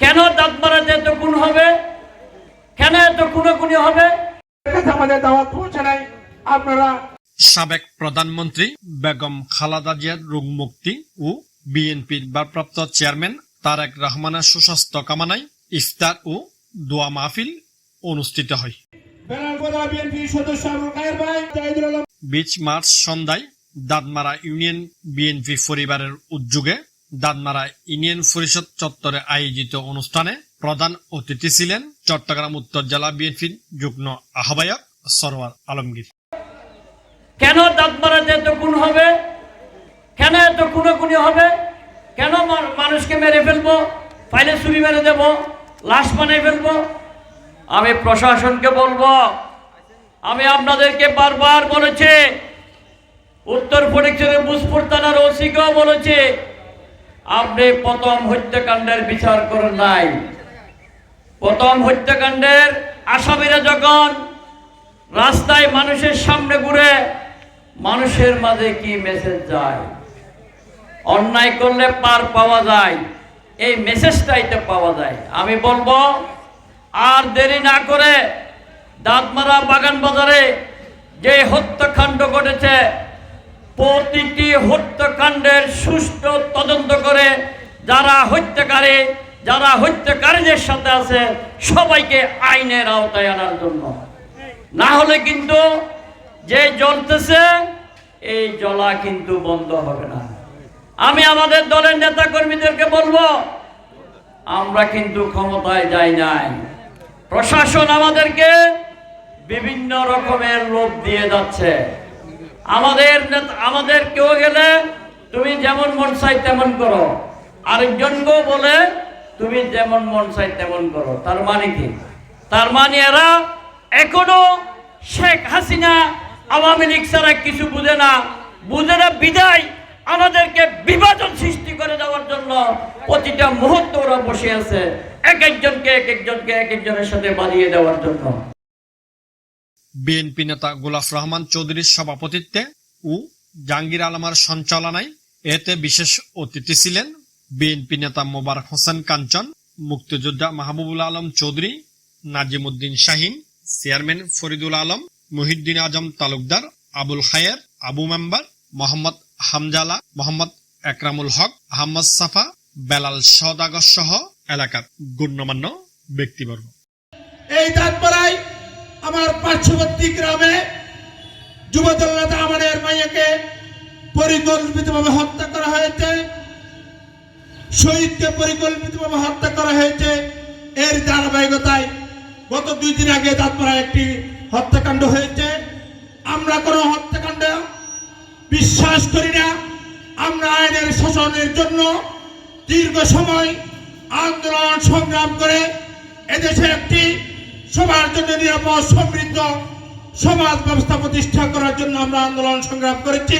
কেন দাঁত মারাতে এত খুন হবে? কেন এত খুনোখুনি হবে? আমাদের দাওয়াত পৌঁছে নাই। আপনারা সাবেক প্রধানমন্ত্রী বেগম খালাদা জিয়ার রোগ মুক্তি ও বিএনপির ভারপ্রাপ্ত চেয়ারম্যান তারেক রহমানের সুস্বাস্থ্য কামনায় ইফতার ও দোয়া মাহফিল অনুষ্ঠিত হয়। বিচ মার্চ সন্ধ্যায় দাদমারা ইউনিয়ন বিএনপি পরিবারের উদ্যোগে দাদমারা ইউনিয়ন পরিষদ চত্বরে আয়োজিত অনুষ্ঠানে প্রধান অতিথি ছিলেন চট্টগ্রাম উত্তর জেলা বিএনপির যুগ্ম আহ্বায়ক সরওয়ার আলমগীর। কেন দাঁত মারাতে এত খুন হবে? কেন এত খুনোখুনি হবে? কেন মানুষকে মেরে ফেলব? ফাইলে ছুরি মেরে দেব? লাশ বানিয়ে ফেলব? আমি প্রশাসনকে বলব, আমি আপনাদেরকে বারবার বলেছি, উত্তর ফটিকচুরের বুসপুর থানার ওসিকেও বলেছে আপনি প্রথম হত্যাকাণ্ডের বিচার করেন নাই। প্রথম হত্যাকাণ্ডের আসামিরা যখন রাস্তায় মানুষের সামনে ঘুরে, মানুষের মাঝে কি মেসেজ যায়? অন্যায় করলে পার পাওয়া যায়। এই মেসেজটাই তো পাওয়া যায়। আমি বলব, আর দেরি না করে দাঁতমারা বাগান বাজারে যে হত্যাকাণ্ড ঘটেছে, প্রতিটি হত্যাকাণ্ডের করে যারা হত্যাকারী, যারা হত্যাকারীদের সাথে আছে, সবাইকে আইনের আওতায় আনার জন্য। না হলে কিন্তু যে জ্বলতেছে, এই জ্বলা কিন্তু বন্ধ হবে না। আমি আমাদের দলের নেতা কর্মীদেরকে বলব, আমরা কিন্তু ক্ষমতায় যাই নাই। প্রশাসন আমাদেরকে বিভিন্ন রকমের লোভ দিয়ে যাচ্ছে। আমাদের আমাদের কেউ গেলে তুমি যেমন মন চাই তেমন করো। আরেকজনকেও বলে, তুমি যেমন মন চাই তেমন করো। তার মানে কি? তার মানে এরা এখনও শেখ হাসিনা, আওয়ামী লীগ ছাড়া কিছু বুঝে না। বুঝে না বিদায় আমাদেরকে বিভাজন সৃষ্টি করে দেওয়ার জন্য প্রতিটা মুহূর্ত ওরা বসে আছে, এক একজনকে এক একজনকে, এক একজনের সাথে বাঁধিয়ে দেওয়ার জন্য। বিএনপি নেতা গোলাফ রহমান চৌধুরীর সভাপতিত্বে ও জাহাঙ্গীর আলমার সঞ্চালনায় এতে বিশেষ অতিথি ছিলেন বিএনপি নেতা মোবারক হোসেন কাঞ্চন, মুক্তিযোদ্ধা মাহবুবুল আলম চৌধুরী, নাজিমুদ্দিন শাহিন, চেয়ারম্যান ফরিদুল আলম, মুহিউদ্দিন আজম তালুকদার, আবুল খায়ের, আবু মেম্বার মোহাম্মদ হামজালা, মোহাম্মদ একরামুল হক, আহমদ সাফা, বেলাল সদাগর সহ এলাকার গণ্যমান্য ব্যক্তিবর্গ। এই দাঁতপাড়ায় আমার পার্শ্ববর্তী গ্রামে যুবদল নেতা আমাদের মাইয়াকে পরিকল্পিতভাবে হত্যা করা হয়েছে। শহীদকে পরিকল্পিতভাবে হত্যা করা হয়েছে। এর ধারাবাহিকতায় গত দুই দিন আগে দাঁতপাড়ায় একটি হত্যাকাণ্ড হয়েছে। আমরা কোনো হত্যাকাণ্ড বিশ্বাস করি না। আমরা আইনের শাসনের জন্য দীর্ঘ সময় আন্দোলন সংগ্রাম করে এদেশে একটি সবার জন্য নিরাপদ সমৃদ্ধ সমাজ ব্যবস্থা প্রতিষ্ঠা করার জন্য আমরা আন্দোলন সংগ্রাম করেছি।